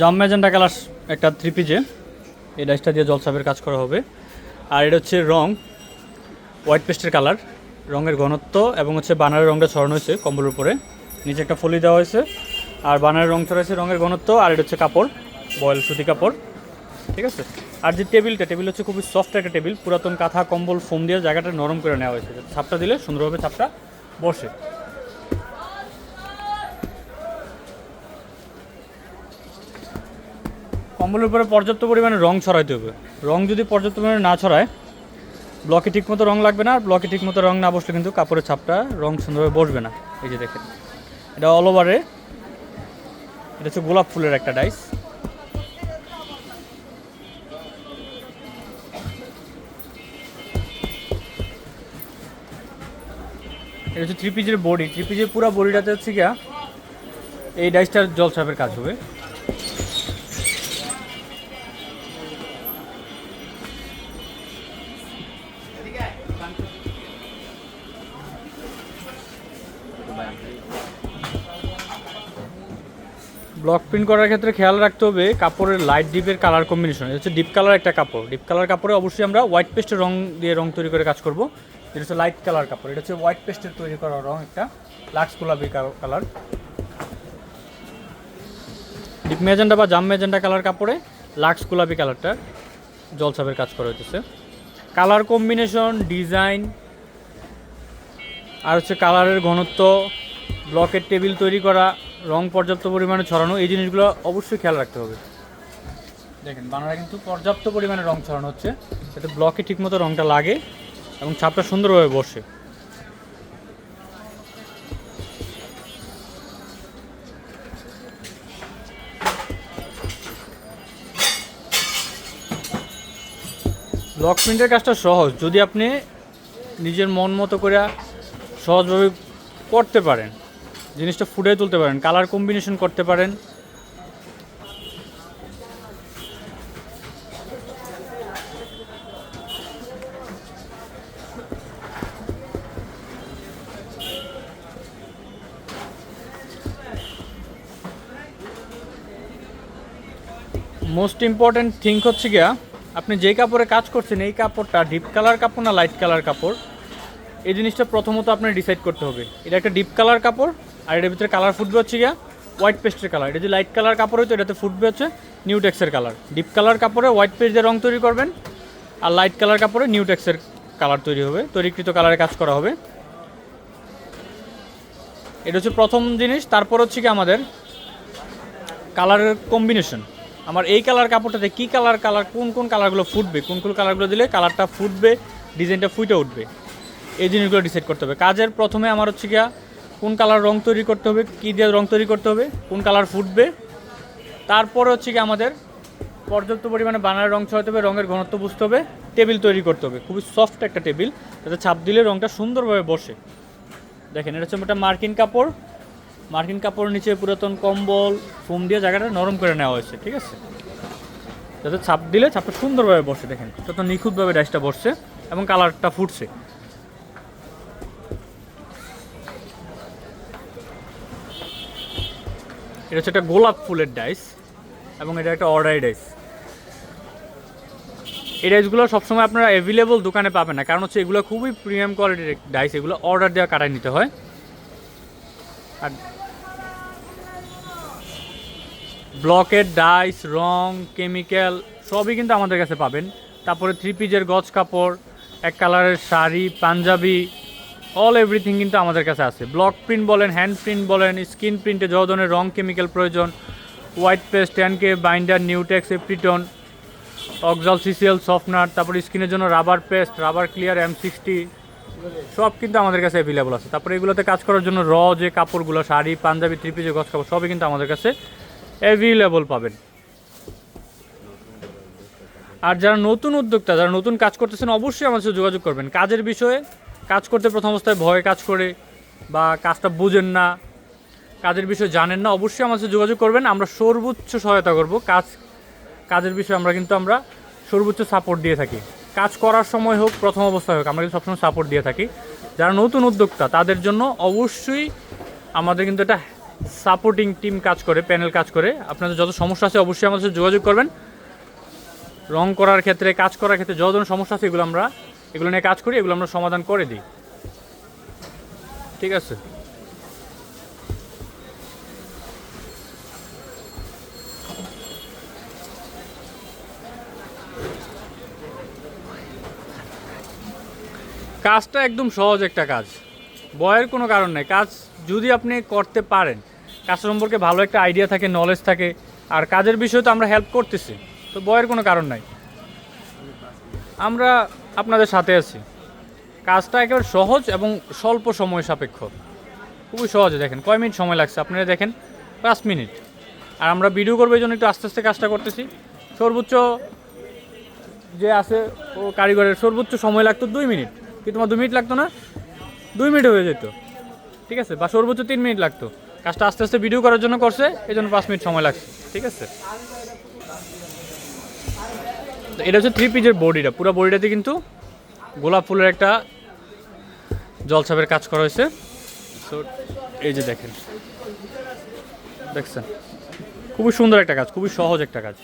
জাম magenta colour একটা three PJ এই ডাইসটা দিয়ে জলসাপের কাজ করা হবে। আর এটা হচ্ছে রং হোয়াইট পেস্টের কালার, রঙের ঘনত্ব এবং হচ্ছে বানারের রঙটা ছড়ানো হয়েছে কম্বলের উপরে। নিচে একটা ফলি দেওয়া হয়েছে, আর বানারের রং ছড়াইছে রঙের ঘনত্ব, আর এটা হচ্ছে কাপড়, বয়েল সুতি কাপড়। ঠিক আছে? আর যে টেবিলটা, টেবিল হচ্ছে খুবই সফট একটা টেবিল, পুরাতন কাঁথা, কম্বল, ফোম দিয়ে জায়গাটা নরম করে নেওয়া হয়েছে। ছাপটা দিলে সুন্দরভাবে ছাপটা বসে। কম্বলের উপরে পর্যাপ্ত পরিমাণে রং ছড়াইতে হবে। রং যদি পর্যাপ্ত পরিমাণে না ছড়ায় ব্লকে ঠিকমতো রং লাগবে না আর ব্লকে ঠিকমতো রং না বসলে কিন্তু কাপড়ের ছাপটা রং সুন্দরভাবে বসবে না। এই যে দেখেন, এটা অল ওভারে এটা হচ্ছে গোলাপ ফুলের একটা ডাইস। এটা হচ্ছে থ্রি পিজের বডি থ্রি পিজের পুরো বডিটাতে হচ্ছে গিয়া এই ডাইসটার জল ছাপের কাজ হবে। ব্লক প্রিন্ট করার ক্ষেত্রে খেয়াল রাখতে হবে কাপড়ের লাইট ডিপের কালার কম্বিনেশন এটা হচ্ছে ডিপ কালার একটা কাপড়। ডিপ কালার কাপড়ে অবশ্যই আমরা হোয়াইট পেস্টের রং দিয়ে রং তৈরি করে কাজ করব। এটা হচ্ছে লাইট কালার কাপড়। এটা হচ্ছে হোয়াইট পেস্টের তৈরি করা রং একটা লাক্স গোলাপি কালার ডিপ মেজেন্ডা বা জাম মেজেন্ডা কালার কাপড়ে লাক্স গোলাপি কালারটা জলসাপের কাজ করা হইতেছে। কালার কম্বিনেশন ডিজাইন আর হচ্ছে কালারের ঘনত্ব ব্লকের টেবিল তৈরি করা রং পর্যাপ্ত পরিমাণে ছড়ানো, এই জিনিসগুলো অবশ্যই খেয়াল রাখতে হবে। দেখেন, বানারা কিন্তু পর্যাপ্ত পরিমাণে রং ছড়ানো হচ্ছে, যাতে ব্লকে ঠিকমতো রংটা লাগে এবং ছাপটা সুন্দরভাবে বসে। ব্লক প্রিন্টের কাজটা সহজ, যদি আপনি নিজের মন মতো করে সহজভাবে করতে পারেন। জিনিসটা ফুটিয়ে তুলতে পারেন কালার কম্বিনেশন করতে পারেন। মোস্ট ইম্পর্ট্যান্ট থিঙ্ক হচ্ছে গিয়া, আপনি যেই কাপড়ে কাজ করছেন, এই কাপড়টা ডিপ কালার কাপড় না লাইট কালার কাপড়? এই জিনিসটা প্রথমত আপনার ডিসাইড করতে হবে। এটা একটা ডিপ কালার কাপড় আর এটার ভিতরে কালার ফুটবে হচ্ছে গিয়া হোয়াইট পেস্টের কালার এটা যদি লাইট কালার কাপড় হতো এটাতে ফুটবে হচ্ছে নিউটেক্সের কালার ডিপ কালার কাপড়ে হোয়াইট পেস্ট দিয়ে রং তৈরি করবেন আর লাইট কালার কাপড়ে নিউটেক্সের কালার তৈরি হবে। তৈরিকৃত কালারে কাজ করা হবে। এটা হচ্ছে প্রথম জিনিস। তারপর হচ্ছে কি আমাদের কালারের কম্বিনেশন আমার এই কালার কাপড়টাতে কী কালার কালার কোন কোন কালারগুলো ফুটবে কোন কোন কালারগুলো দিলে কালারটা ফুটবে ডিজাইনটা ফুটে উঠবে? এই জিনিসগুলো ডিসাইড করতে হবে। কাজের প্রথমে আমার হচ্ছে গিয়া কোন কালার রং তৈরি করতে হবে, কী দিয়ে রং তৈরি করতে হবে, কোন কালার ফুটবে। তারপরে হচ্ছে কি আমাদের পর্যাপ্ত পরিমাণে বানার রং ছড়াতে হবে, রঙের ঘনত্ব বুঝতে হবে, টেবিল তৈরি করতে হবে। খুবই সফট একটা টেবিল, যাতে ছাপ দিলে রংটা সুন্দরভাবে বসে। দেখেন, এটা হচ্ছে একটা মার্কিন কাপড়। মার্কিন কাপড় নিচে পুরাতন কম্বল, ফোম দিয়ে জায়গাটা নরম করে নেওয়া হয়েছে, ঠিক আছে? যাতে ছাপ দিলে ছাপটা সুন্দরভাবে বসে, দেখেন। যত নিখুঁতভাবে ডাইসটা বসছে এবং কালারটা ফুটছে। এটা হচ্ছে একটা গোলাপ ফুলের ডাইস এবং এটা একটা অর্ডারি ডাইস। এই ডাইসগুলো সবসময় আপনারা অ্যাভেলেবল দোকানে পাবেন না, কারণ হচ্ছে এগুলো খুবই প্রিমিয়াম কোয়ালিটির ডাইস, এগুলো অর্ডার দেওয়া কাটায় নিতে হয়। আর ব্লকের ডাইস রং কেমিক্যাল সবই কিন্তু আমাদের কাছে পাবেন। তারপরে থ্রি পিজের গজ কাপড়, এক কালারের শাড়ি, পাঞ্জাবি অল এভরিথিং কিন্তু আমাদের কাছে আছে। ব্লক প্রিন্ট বলেন হ্যান্ড প্রিন্ট বলেন স্কিন প্রিন্টে যত ধরনের রং কেমিক্যাল প্রয়োজন হোয়াইট পেস্ট কে বাইন্ডার নিউটেক্স এপ্রিটন অক্সাল সিসিএল সফটনার তারপরে স্কিনের জন্য rubber paste rubber clear M sixty সব কিন্তু আমাদের কাছে অ্যাভেলেবল আছে। তারপরে এগুলোতে কাজ করার জন্য র যে কাপড়গুলো, শাড়ি, পাঞ্জাবি থ্রি পিসের গছ কাপড়, সবই কিন্তু আমাদের কাছে অ্যাভেলেবল পাবেন। আর যারা নতুন উদ্যোক্তা, যারা নতুন কাজ করতেছেন, অবশ্যই আমাদের সাথে যোগাযোগ করবেন। কাজের বিষয়ে কাজ করতে প্রথম অবস্থায় ভয়ে কাজ করে বা কাজটা বুঝেন না, কাজের বিষয়ে জানেন না, অবশ্যই আমার সাথে যোগাযোগ করবেন। আমরা সর্বোচ্চ সহায়তা করব। কাজ, কাজের বিষয়ে আমরা কিন্তু আমরা সর্বোচ্চ সাপোর্ট দিয়ে থাকি। কাজ করার সময় হোক, প্রথম অবস্থায় হোক, আমরা কিন্তু সবসময় সাপোর্ট দিয়ে থাকি। যারা নতুন উদ্যোক্তা, তাদের জন্য অবশ্যই আমাদের কিন্তু এটা সাপোর্টিং টিম কাজ করে প্যানেল কাজ করে। আপনাদের যত সমস্যা আছে, অবশ্যই আমাদের সাথে যোগাযোগ করবেন। রং করার ক্ষেত্রে, কাজ করার ক্ষেত্রে যত ধরনের সমস্যা আছে, এগুলো আমরা এগুলো নিয়ে কাজ করি, এগুলো আমরা সমাধান করে দিই। ঠিক আছে? কাজটা একদম সহজ একটা কাজ। বয়ের কোনো কারণ নেই। কাজ যদি আপনি করতে পারেন, কাজ সম্পর্কে ভালো একটা আইডিয়া থাকে নলেজ থাকে, আর কাজের বিষয়ে তো আমরা হেল্প করতেছি, তো বয়ের কোনো কারণ নাই। আমরা আপনাদের সাথে আছি। কাজটা একেবারে সহজ এবং স্বল্প সময় সাপেক্ষ। খুবই সহজে দেখেন, কয় মিনিট সময় লাগছে? আপনারা দেখেন, পাঁচ মিনিট। আর আমরা ভিডিও করব এই জন্য একটু আস্তে আস্তে কাজটা করতেছি। সর্বোচ্চ যে আছে, ও কারিগরের সর্বোচ্চ সময় লাগতো দুই মিনিট। কি তোমার দুই মিনিট লাগতো না? দুই মিনিট হয়ে যেত। ঠিক আছে? বা সর্বোচ্চ তিন মিনিট লাগতো। কাজটা আস্তে আস্তে ভিডিও করার জন্য করছে, এই জন্য পাঁচ মিনিট সময় লাগছে। ঠিক আছে? এটা হচ্ছে থ্রি পিজের বডিটা। পুরো বডিটাতে কিন্তু গোলাপ ফুলের একটা জলছাপের কাজ করা হয়েছে। সো এই যে দেখেন। দেখছেন? খুবই সুন্দর একটা কাজ, খুবই সহজ একটা কাজ।